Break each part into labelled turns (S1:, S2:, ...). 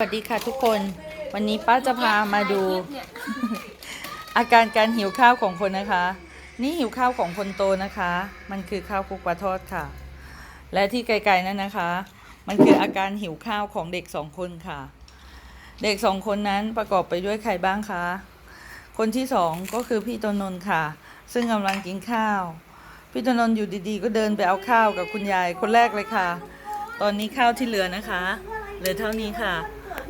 S1: สวัสดีค่ะทุกคนวันนี้ป้าจะพามาดู อาการการหิวข้าวของคนนะคะ นี่หิวข้าวของคนโตนะคะ มันคือข้าวคลุกปลาทอดค่ะ และที่ไกลๆนั่นนะคะ มันคืออาการหิวข้าวของเด็กสองคนค่ะ เด็กสองคนนั้นประกอบไปด้วยใครบ้างคะคนที่สองก็คือพี่ตนนท์ค่ะ ซึ่งกำลังกินข้าว พี่ตนนท์อยู่ดีๆ ก็เดินไปเอาข้าวกับคุณยายคนแรกเลยค่ะ ตอนนี้ข้าวที่เหลือนะคะเหลือเท่านี้ค่ะ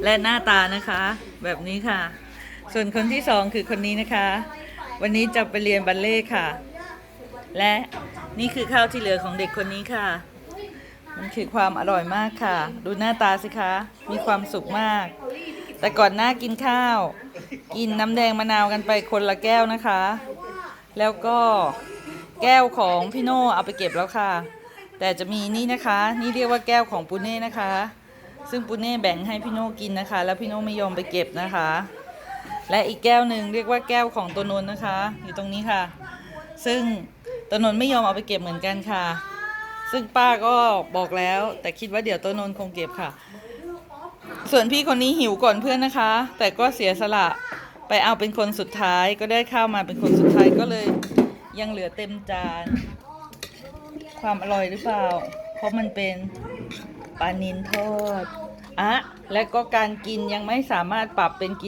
S1: และหน้าตานะคะ แบบนี้ค่ะ ส่วนคนที่สองคือคนนี้นะคะ วันนี้จะไปเรียนบัลเล่ต์ค่ะ และนี่คือข้าวที่เหลือของเด็กคนนี้ค่ะ มันคือความอร่อยมากค่ะ ดูหน้าตาสิคะ มีความสุขมาก แต่ก่อนหน้ากินข้าว กินน้ำแดงมะนาวกันไปคนละแก้วนะคะ แล้วก็แก้วของพี่โน่เอาไปเก็บแล้วค่ะ แต่จะมีนี่นะคะ นี่เรียกว่าแก้วของปูเน่นะคะ ซึ่งปูเน่แบ่งให้พี่โน่กินนะคะ แล้วพี่โน่ไม่ยอมไปเก็บนะคะ และอีกแก้วหนึ่งเรียกว่าแก้วของตัวนนนะคะ อยู่ตรงนี้ค่ะ ซึ่งตัวนนไม่ยอมเอาไปเก็บเหมือนกันค่ะ ซึ่งป้าก็บอกแล้ว แต่คิดว่าเดี๋ยวตัวนนคงเก็บค่ะ ส่วนพี่คนนี้หิวก่อนเพื่อนนะคะ แต่ก็เสียสละไปเอาเป็นคนสุดท้ายก็ได้ข้าวมาเป็นคนสุดท้ายก็เลยยังเหลือเต็มจาน ความอร่อยหรือเปล่า เพราะมันเป็นปลานินทอด อะและก็การกินยังไม่สามารถปรับเป็นกิน